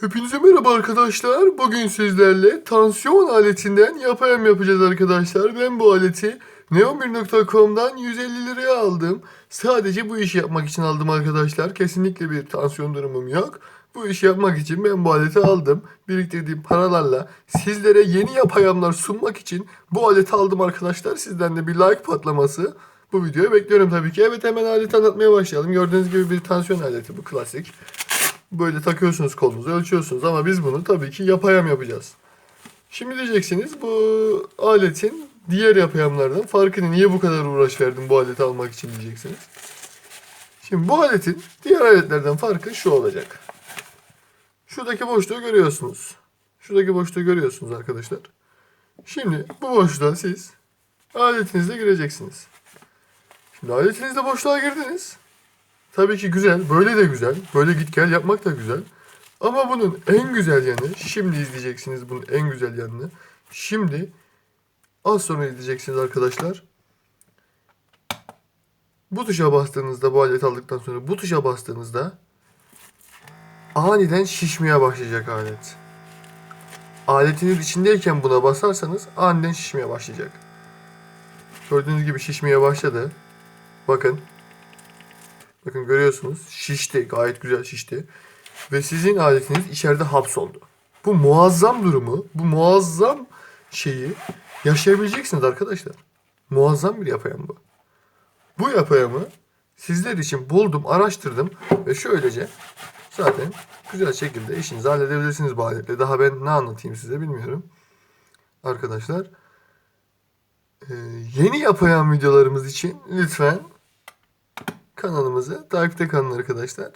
Hepinize merhaba arkadaşlar. Bugün sizlerle tansiyon aletinden yapayım yapacağız arkadaşlar. Ben bu aleti neon1.com'dan 150 liraya aldım. Sadece bu işi yapmak için aldım arkadaşlar. Kesinlikle bir tansiyon durumum yok. Bu işi yapmak için ben bu aleti aldım. Biriktirdiğim paralarla sizlere yeni yapayamlar sunmak için bu aleti aldım arkadaşlar. Sizden de bir like patlaması bu videoya bekliyorum tabii ki. Evet hemen aleti anlatmaya başlayalım. Gördüğünüz gibi bir tansiyon aleti bu klasik. Böyle takıyorsunuz kolunuzu ölçüyorsunuz ama biz bunu tabii ki yapayam yapacağız. Şimdi diyeceksiniz bu aletin diğer yapayamlardan farkı ne? Niye bu kadar uğraş verdim bu aleti almak için diyeceksiniz. Şimdi bu aletin diğer aletlerden farkı şu olacak. Şuradaki boşluğu görüyorsunuz. Şuradaki boşluğu görüyorsunuz arkadaşlar. Şimdi bu boşluğa siz aletinizle gireceksiniz. Şimdi aletinizle boşluğa girdiniz. Tabii ki güzel. Böyle de güzel. Böyle git gel yapmak da güzel. Ama bunun en güzel yanı, şimdi izleyeceksiniz bunun en güzel yanını. Şimdi az sonra izleyeceksiniz arkadaşlar. Bu tuşa bastığınızda bu aleti aldıktan sonra bu tuşa bastığınızda aniden şişmeye başlayacak alet. Aletiniz içindeyken buna basarsanız aniden şişmeye başlayacak. Gördüğünüz gibi şişmeye başladı. Bakın Bakın görüyorsunuz şişti. Gayet güzel şişti. Ve sizin aletiniz içeride hapsoldu. Bu muazzam durumu, bu muazzam şeyi yaşayabileceksiniz arkadaşlar. Muazzam bir yapayam bu. Bu yapayamı sizler için buldum, araştırdım ve şöylece zaten güzel şekilde işinizi halledebilirsiniz bu aletle. Daha ben ne anlatayım size bilmiyorum. Arkadaşlar ee, yeni yapayam videolarımız için lütfen kanalımızı takipte kalın arkadaşlar.